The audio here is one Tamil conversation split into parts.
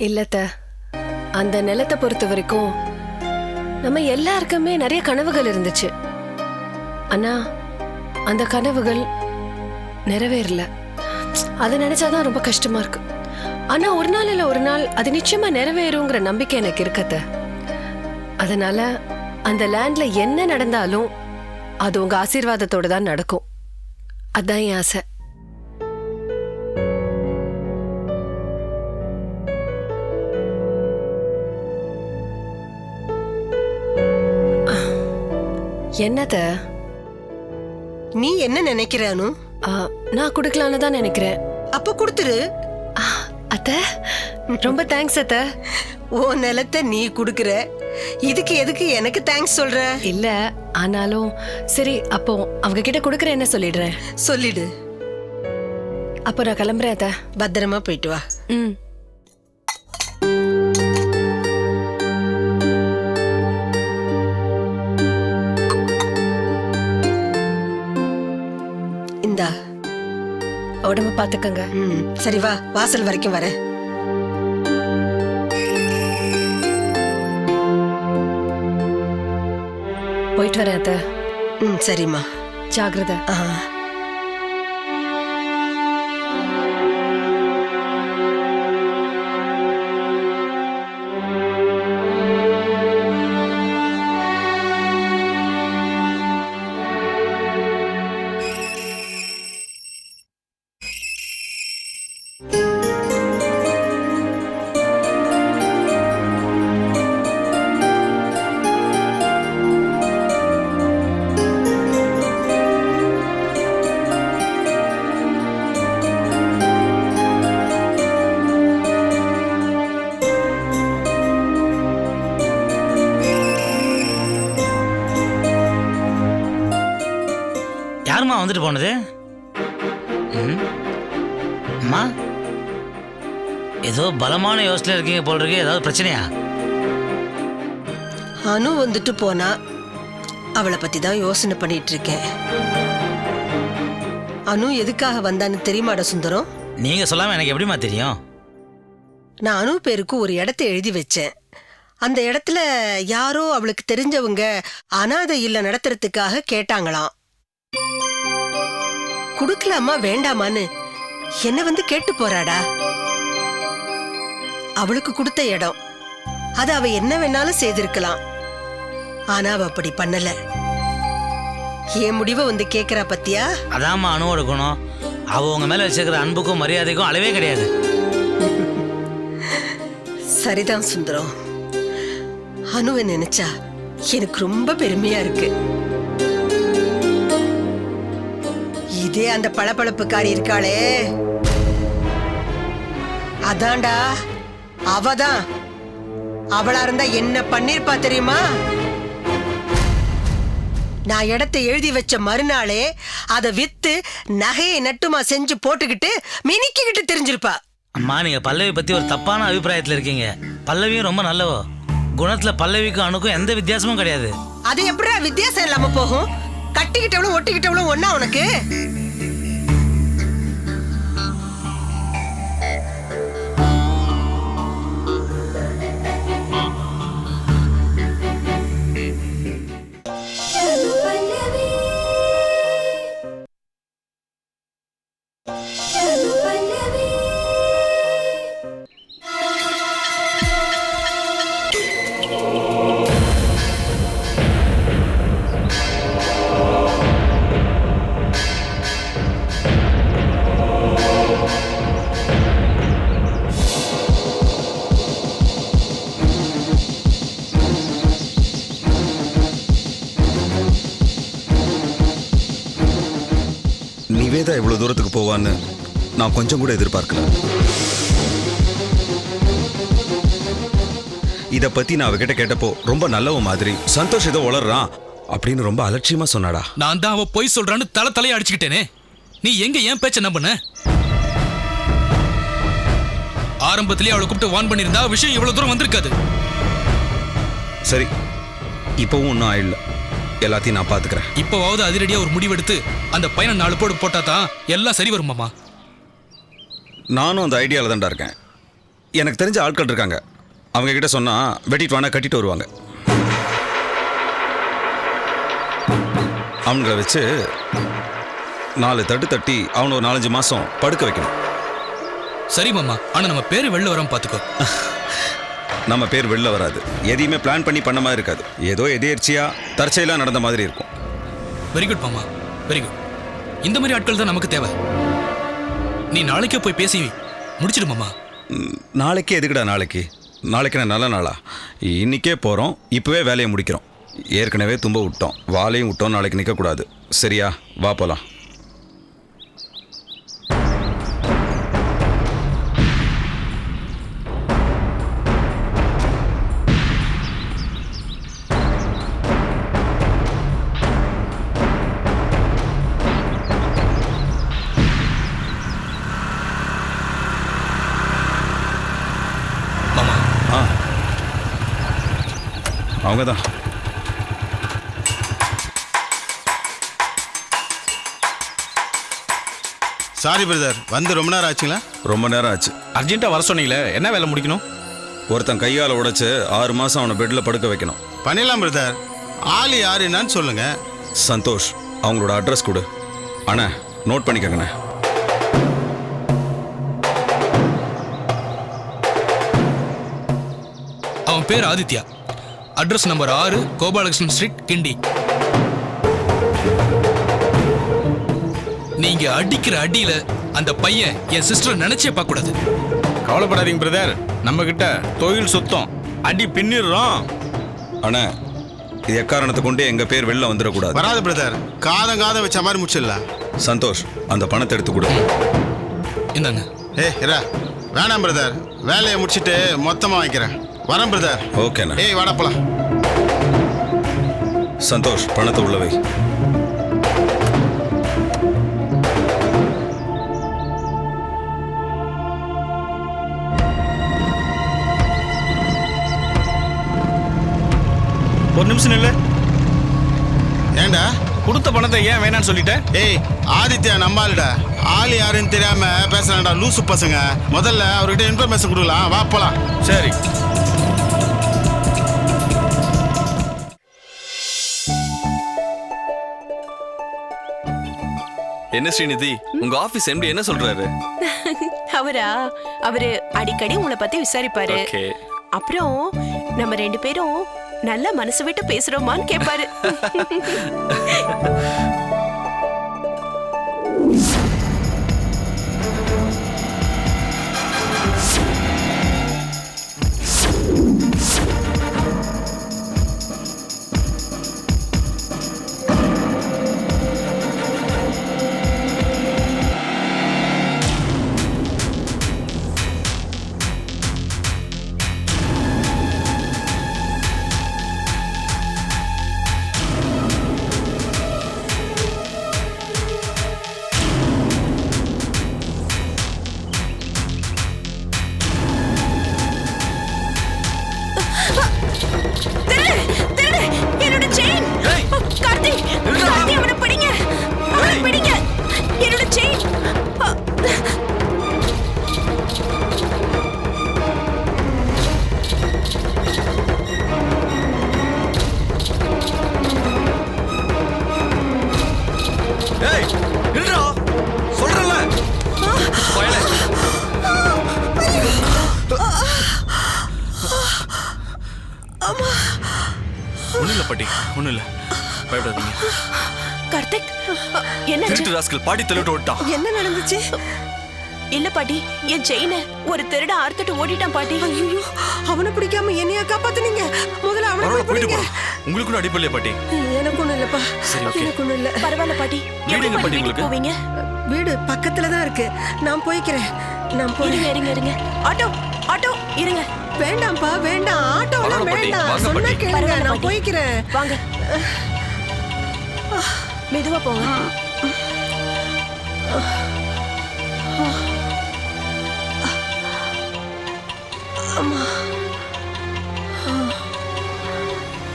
இல்லத்த. அந்த நிலத்தை பொறுத்த வரைக்கும் நம்ம எல்லாருக்குமே நிறைய கனவுகள் இருந்துச்சு. ஆனா அந்த கனவுகள் நிறைவேறல. அதை நினைச்சாதான் ரொம்ப கஷ்டமா இருக்கு. ஆனா ஒரு நாள் இல்ல ஒரு நாள் அது நிச்சயமா நிறைவேறுங்கிற நம்பிக்கை எனக்கு இருக்கத்த. அதனால அந்த லேண்ட்ல என்ன நடந்தாலும் அது உங்க ஆசீர்வாதத்தோட தான் நடக்கும். அதான் என் ஆசை. என்னத்த நீ என்ன நினைக்கிற அனு? ஆ, நான் கொடுக்கலான்னு தான் நினைக்கிறேன். அப்ப கொடுத்துரு. அத்த ரொம்ப தேங்க்ஸ் அத்த. உன் நிலத்தை நீ குடுக்குற. இதுக்கு எதுக்கு எனக்கு தேங்க்ஸ் சொல்ற? இல்ல ஆனாலும் சரி அப்போ அவங்க கிட்ட கொடுக்கற என்ன சொல்லிடுறேன்? சொல்லிடு. அப்போ நான் கிளம்புறேன் அத்த. பத்திரமா போயிட்டு வா. ம். உடம்ப பாத்துக்கங்க. ம். சரி வா வாசல் வரைக்கும் வரேன். போயிட்டு வரேன் அத்த. ம் சரிம்மா. ஜாகிரதை ஆ வந்துட்டு போனது? ம்? அம்மா ஏதோ பலமான யோசனை இருக்கீங்க போல் இருக்கு ஏதாவது பிரச்சனையா? அனு வந்துட்டு போனா அவளை பத்தி தான் யோசனை பண்ணிட்டு இருக்கேன். அனு எதுக்காக வந்தான்னு தெரியுமாடா சுந்தரம்? நீங்க சொல்லாம எனக்கு எப்படிம்மா தெரியும்? நான் அனு பேருக்கு ஒரு இடத்த எழுதி வச்சேன். அந்த இடத்துல யாரோ அவளுக்கு தெரிஞ்சவங்க அனாதை இல்ல நடத்துறதுக்காக கேட்டாங்களாம். குடுக்கலாமா வேண்டாமான்னு என்ன வந்து கேட்டு போறாடா. அவளுக்கு கொடுத்த இடம். அது அவ என்ன வேணாலும் செய்திருக்கலாம். ஆனா அவ அப்படி பண்ணல. என் முடிவை வந்து கேக்குறா பத்தியா? அதாம்மா அணுவோட குணம். அவ உங்க மேல வச்சிருக்கிற அன்புக்கும் மரியாதைக்கும் அளவே கிடையாது. சரிதான் சுந்தரம். அனுவை நினைச்சா எனக்கு ரொம்ப பெருமையா இருக்கு. இதே அந்த பளபளப்புக்காரி இருக்காளே. அதான்டா அவதான். அவளா இருந்தா என்ன பண்ணிருப்பா தெரியுமா? நான் இடத்தை எழுதி வச்ச மறுநாளே அதை வித்து நகையை நட்டுமா செஞ்சு போட்டுக்கிட்டு மினிக்கிக்கிட்டு தெரிஞ்சிருப்பா. அம்மா நீங்க பல்லவி பத்தி ஒரு தப்பான அபிப்பிராயத்துல இருக்கீங்க. பல்லவியும் ரொம்ப நல்லவோ. குணத்துல பல்லவிக்கும் அணுக்கும் எந்த வித்தியாசமும் கிடையாது. அது எப்படிடா வித்தியாசம் இல்லாம போகும்? கட்டிக்கிட்டவளும் ஒட்டிக்கிட்டவளும் ஒண்ணா உனக்கு? போவான்னு நான் கொஞ்சம் கூட எதிர்பார்க்கல. இத பத்தி நான் அவகிட்ட கேட்டப்போ ரொம்ப நல்லவ மாதிரி சந்தோஷ் ஏதோ வளர்றான் அப்படின்னு ரொம்ப அலட்சியமா சொன்னாடா. நான் தான் அவ பொய் சொல்றான்னு தலை தலையை அடிச்சுக்கிட்டேனே. நீ எங்க ஏன் பேச்ச நம்புன? ஆரம்பத்திலேயே அவளை கூப்பிட்டு வான் பண்ணியிருந்தா விஷயம் இவ்வளவு தூரம் வந்திருக்காது. சரி இப்பவும் ஒன்றும் ஆயிடல எல்லாத்தையும் நான் பாத்துக்கிறேன் இப்போவாவது அதிரடியா ஒரு முடிவெடுத்து அந்த பையனை நாலு போடு போட்டா தான் எல்லாம் சரி வரும் மாமா. நானும் அந்த ஐடியால தான்டா இருக்கேன். எனக்கு தெரிஞ்ச ஆட்கள் இருக்காங்க. அவங்க கிட்ட சொன்னா வெட்டிட்டு வானா கட்டிட்டு வருவாங்க. அவங்கள வச்சு நாலு தட்டு தட்டி அவனை ஒரு நாலஞ்சு மாசம் படுக்க வைக்கணும். சரி மாமா. ஆனா நம்ம பேரு வெளில வராம பாத்துக்கோ நம்ம பேர் வெளில வராது. எதையுமே பிளான் பண்ணி பண்ண மாதிரி இருக்காது. ஏதோ எதேர்ச்சியா தற்செயலா நடந்த மாதிரி இருக்கும். வெரி குட் மாமா. வெரி குட் இந்த மாதிரி ஆட்கள் தான் நமக்கு தேவை. நீ நாளைக்கே போய் பேசி முடிச்சிடு மாமா. நாளைக்கு எதுக்குடா நாளைக்கு? நாளைக்கு நான் நல்ல நாளா? இன்னைக்கே போகிறோம் இப்போவே வேலையை முடிக்கிறோம். ஏற்கனவே தும்ப விட்டோம். வாலையும் விட்டோம் நாளைக்கு நிற்கக்கூடாது சரியா? வா போகலாம் அவங்க தான் சாரி பிரதர் வந்து ரொம்ப நேரம் ஆச்சுங்களா? ரொம்ப நேரம் ஆச்சு. அர்ஜென்ட்டாக வர சொன்னீங்களே என்ன வேலை முடிக்கணும்? ஒருத்தன் கையால் உடைச்சு ஆறு மாதம் அவனை பெட்டில் படுக்க வைக்கணும். பண்ணிடலாம் பிரதர் ஆள் யார் என்னன்னு சொல்லுங்க. சந்தோஷ் அவங்களோட அட்ரஸ் கொடு. அண்ணா நோட் பண்ணிக்கங்கண்ணே. அவன் பேர் ஆதித்யா. அட்ரஸ் நம்பர் ஆறு கோபாலகிருஷ்ணன் ஸ்ட்ரீட் கிண்டி நீங்க அடிக்கிற அடியில அந்த பையன் என் சிஸ்டர் நினைச்சே பார்க்க கூடாது கவலைப்படாதீங்க பிரதர் நம்ம கிட்ட தொழில் சுத்தம் அடி பின்னிடுறோம். அண்ணா இது எக்காரணத்தை கொண்டு எங்கள் பேர் வெளில வந்துடக்கூடாது. வராது பிரதர் காதம் காதம் வச்ச மாதிரி முடிச்சிடலாம். சந்தோஷ் அந்த பணத்தை எடுத்து கொடு. இந்தாங்க. ஏய் இரா வேணாம் பிரதர் வேலையை முடிச்சிட்டு மொத்தமாக வாங்கிக்கிறேன். வரேன் பிரதர் ஓகேண்ணா ஏய் வாடா போலாம். சந்தோஷ் பணத்தை உள்ள வை. ஒரு நிமிஷம் நில்லு. ஏண்டா கொடுத்த பணத்தை ஏன் வேணான்னு சொல்லிட்டேன் ஏய் ஆதித்யா நம்மாளுடா ஆள் யாருன்னு தெரியாம பேசுறான்டா லூசு பசங்க. முதல்ல அவர்கிட்ட இன்ஃபர்மேஷன் கொடுக்கலாம். வா போலாம். சரி. என்ன ஸ்ரீநிதி உங்க ஆபீஸ் எம்டி என்ன சொல்றாரு? அவரா? அவரு அடிக்கடி உங்களை பத்தி விசாரிப்பாரு. ஓகே. அப்புறம் நம்ம ரெண்டு பேரும் நல்ல மனசு விட்டு பேசுறோமான்னு கேட்பாரு ஒண்ணு இல்ல பாட்டி ஒண்ணு இல்ல பயப்படாதீங்க. கார்த்திக் என்னாச்சு? திருட்டு ராஸ்கல் பாட்டி தள்ளிட்டு ஓட்டான் என்ன நடந்துச்சு? இல்ல பாட்டி என் செயினை ஒரு திருட அறுத்துட்டு ஓடிட்டான் பாட்டி. ஐயோ அவனை பிடிக்காம என்னையா காப்பாத்துனீங்க. முதல்ல அவனை போய் போயிட்டு உங்களுக்கு கூட அடிப்படலையா பாட்டி. எனக்கு ஒண்ணும் இல்லப்பா. எனக்கு ஒண்ணும் இல்ல. பரவாயில்ல பாட்டி. வீடு எங்க எப்ப பாட்டி உங்களுக்கு? போவீங்க? வீடு பக்கத்துல தான் இருக்கு. நான் போய்க்கிறேன். நான் இருங்க போறேன் இருங்க இருங்க. ஆட்டோ ஆட்டோ இருங்க. வேண்டாம்ப்பா வேண்டாம். ஆட்டோலாம் வேண்டாம். சொன்னா. கேளுங்க நான். போய்க்கிறேன். வாங்க. மெதுவா போங்க.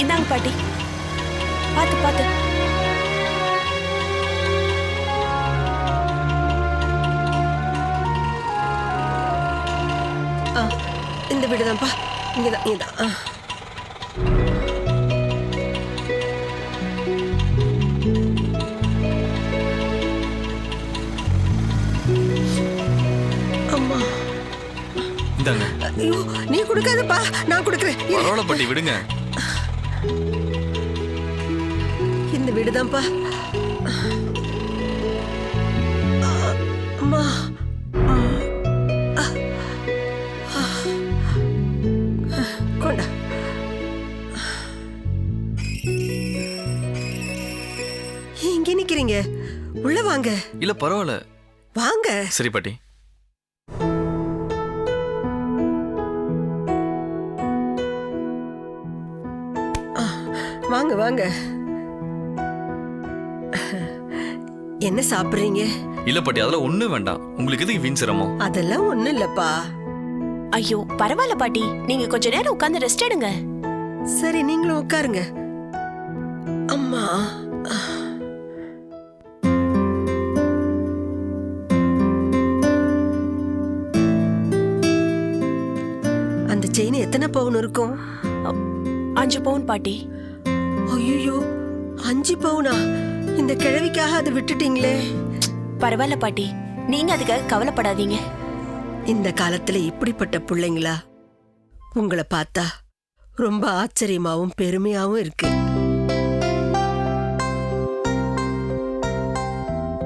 இந்தாங்க பாட்டி. பாத்து பாத்து வீடுதான்ப்பா இங்கதான் இங்கதான். ஆ. அம்மா. இந்தாங்க. ஐயோ நீ கொடுக்காதப்பா. நான் கொடுக்குறேன். பரவாயில்ல பாட்டி விடுங்க. இந்த வீடுதான்ப்பா. அம்மா. இங்க நிக்கிறீங்க. உள்ள வாங்க. இல்ல பரவாயில்ல. வாங்க. சரி பாட்டி. வாங்க வாங்க. என்ன சாப்பிடுறீங்க? இல்ல பாட்டி அதெல்லாம் ஒண்ணு வேண்டாம். உங்களுக்கு எதுக்கு வீண் சிரமம்? அதெல்லாம் ஒண்ணும் இல்லப்பா. ஐயோ பரவாயில்ல பாட்டி. நீங்க கொஞ்ச நேரம் உட்கார்ந்து ரெஸ்ட் எடுங்க. சரி நீங்களும் உட்காருங்க. அம்மா செயின் எத்தனை பவுன் இருக்கும்? அஞ்சு பவுன் பாட்டி. ஐயோ அஞ்சு பவுனா? இந்த கிழவிக்காக அதை விட்டுட்டீங்களே. பரவாயில்ல பாட்டி. நீங்க அதுக்காக கவலைப்படாதீங்க. இந்த காலத்துல இப்படிப்பட்ட பிள்ளைங்களா? உங்களை பார்த்தா ரொம்ப ஆச்சரியமாவும் பெருமையாவும் இருக்கு.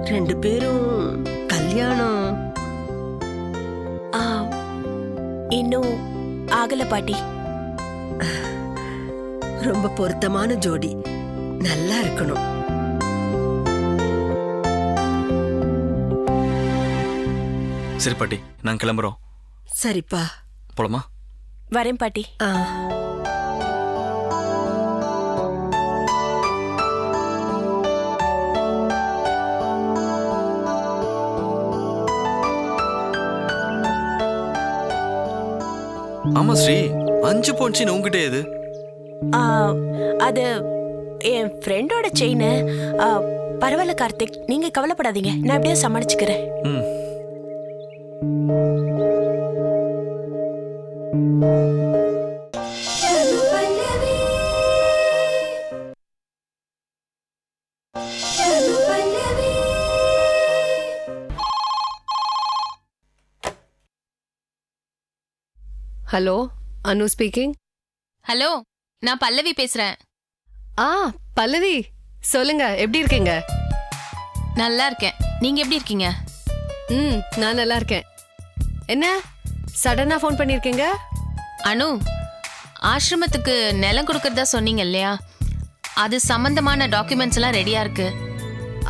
ரெண்டு பேரும் கல்யாணம். ஆ, இன்னும் ஆகல பாட்டி. ரொம்ப பொருத்தமான ஜோடி. நல்லா இருக்கணும். சரி பாட்டி. நாங்க கிளம்புறோம். சரிப்பா. போலாமா? வரேன் பாட்டி. ஆ. ஆமா ஸ்ரீ. அஞ்சு பவுன் உங்ககிட்ட எது அது என் ஃப்ரெண்டோட செயின் பரவாயில்ல கார்த்திக். நீங்க கவலைப்படாதீங்க. நான் எப்படியோ சமாளிச்சுக்கிறேன். ஹலோ அனு ஸ்பீக்கிங் ஹலோ நான் பல்லவி பேசுறேன். ஆ பல்லவி சொல்லுங்க எப்படி இருக்கீங்க? நல்லா இருக்கேன். நீங்க எப்படி இருக்கீங்க? ம் நான் நல்லா இருக்கேன். என்ன சடனா ஃபோன் பண்ணியிருக்கீங்க அனு ஆசிரமத்துக்கு நிலம் கொடுக்கறதா சொன்னீங்க இல்லையா? அது சம்பந்தமான டாக்குமெண்ட்ஸ் எல்லாம் ரெடியா இருக்கு.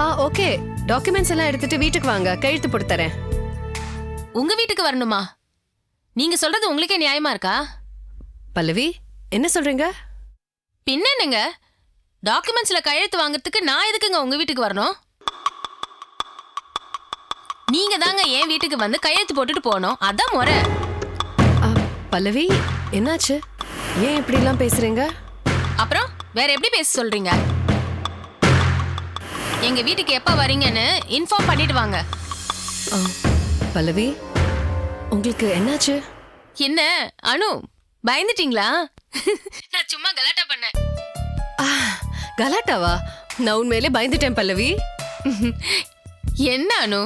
ஆ ஓகே டாக்குமெண்ட்ஸ் எல்லாம் எடுத்துட்டு வீட்டுக்கு வாங்க கையெழுத்து போட்டு தரேன். உங்க வீட்டுக்கு வரணுமா? நீங்க சொல்றது உங்களுக்கே நியாயமா இருக்கா? பல்லவி என்ன சொல்றீங்க? பின்ன என்னங்க? டாக்குமெண்ட்ஸ்ல கையெழுத்து வாங்குறதுக்கு நான் எதுக்குங்க உங்க வீட்டுக்கு வரணும்? நீங்க தாங்க என் வீட்டுக்கு வந்து கையெழுத்து போட்டுட்டு போகணும். அதான் முறை. பல்லவி என்னாச்சு? ஏன் இப்படிலாம் பேசுறீங்க? அப்புறம் வேற எப்படி பேச சொல்றீங்க? எங்க வீட்டுக்கு எப்ப வரீங்கன்னு இன்ஃபார்ம் பண்ணிட்டு வாங்க. பல்லவி உங்களுக்கு என்னாச்சு? என்ன? அனு பயந்துட்டீங்களா? நான் சும்மா கலாட்டா பண்ணேன். கலாட்டாவா? நான் உண்மையிலே பயந்துட்டேன் பல்லவி. என்ன அனு?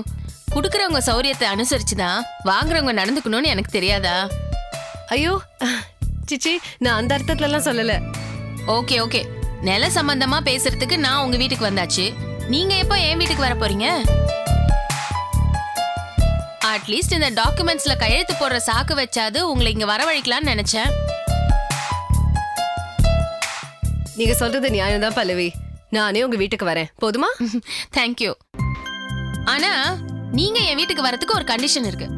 குடுக்கறவங்க சௌரியத்தை அனுசரிச்சுதான் வாங்குறவங்க நடந்துக்கணும்னு எனக்கு தெரியாதா? ஐயோ சிச்சி நான் அந்த அர்த்தத்துலலாம் சொல்லல. Okay okay. நில சம்பந்தமா பேசுறதுக்கு நான் உங்க வீட்டுக்கு வந்தாச்சு. நீங்க எப்போ என் வீட்டுக்கு வர போறீங்க? அட்லீஸ்ட் இந்த டாக்குமெண்ட்ஸ்ல கையெழுத்து போடுற சாக்கு வச்சாது உங்களை இங்க வரவழைக்கலாம்னு நினைச்சேன். நீங்க சொல்றது நியாயம் தான் பல்லவி. நானே உங்க வீட்டுக்கு வரேன். போதுமா? தேங்க்யூ ஆனா நீங்க என் வீட்டுக்கு வரதுக்கு ஒரு கண்டிஷன் இருக்கு.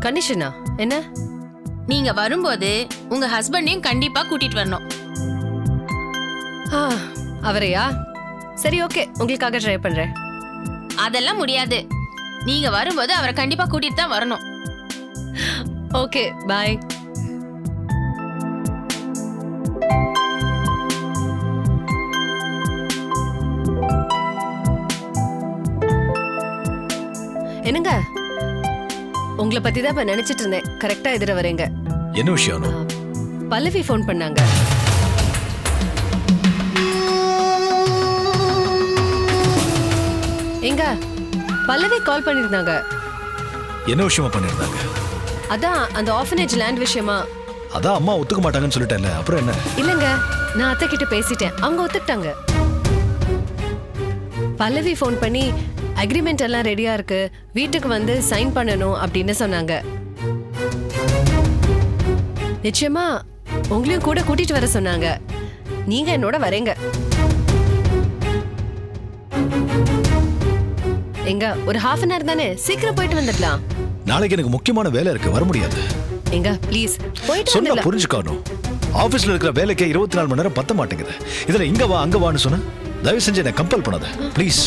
கண்டிஷனா என்ன? நீங்க வரும்போது உங்க ஹஸ்பண்டையும் கண்டிப்பா கூட்டிட்டு வரணும். அவரையா? சரி ஓகே உங்களுக்காக ட்ரை பண்றேன். அதெல்லாம் முடியாது. நீங்க வரும்போது அவரை கண்டிப்பா கூட்டிட்டு தான் வரணும். Okay bye. என்னங்க? உங்களை பத்தி தான் இப்ப நினைச்சிட்டு இருந்தேன். கரெக்டா எதிர வரீங்க. என்ன விஷயம் பல்லவி ஃபோன் பண்ணாங்க. எங்க? பல்லவி கால் பண்ணிருந்தாங்க. என்ன விஷயமா பண்ணிருந்தாங்க? அதான் அந்த ஆர்ஃபனேஜ் லேண்ட் விஷயமா. அதான் அம்மா ஒத்துக்க மாட்டாங்கன்னு சொல்லிட்டேன்ல அப்புறம் என்ன? இல்லங்க நான் அத்தை கிட்ட பேசிட்டேன். அவங்க ஒத்துக்கிட்டாங்க. பல்லவி ஃபோன் பண்ணி அக்ரிமெண்ட் எல்லாம் ரெடியா இருக்கு. வீட்டுக்கு வந்து சைன் பண்ணணும் அப்படின்னு சொன்னாங்க. நிச்சயமா உங்களையும் கூட கூட்டிட்டு வர சொன்னாங்க. நீங்க என்னோட வரேங்க. எங்க ஒரு ஹாஃப் அன் ஹவர் தானே? சீக்கிரம் போயிட்டு வந்துடலாம். நாளைக்கு எனக்கு முக்கியமான வேலை இருக்கு வர முடியாது. எங்க ப்ளீஸ் போயிட்டு சொன்னா வந்துடலாம். புரிஞ்சுக்கணும். ஆபீஸ்ல இருக்கிற வேலைக்கு இருபத்தி நாலு மணி நேரம் பத்த மாட்டேங்குது. இதுல இங்க வா அங்க வான்னு சொன்ன தயவு செஞ்சு என்ன கம்பல் பண்ணாத ப்ளீஸ்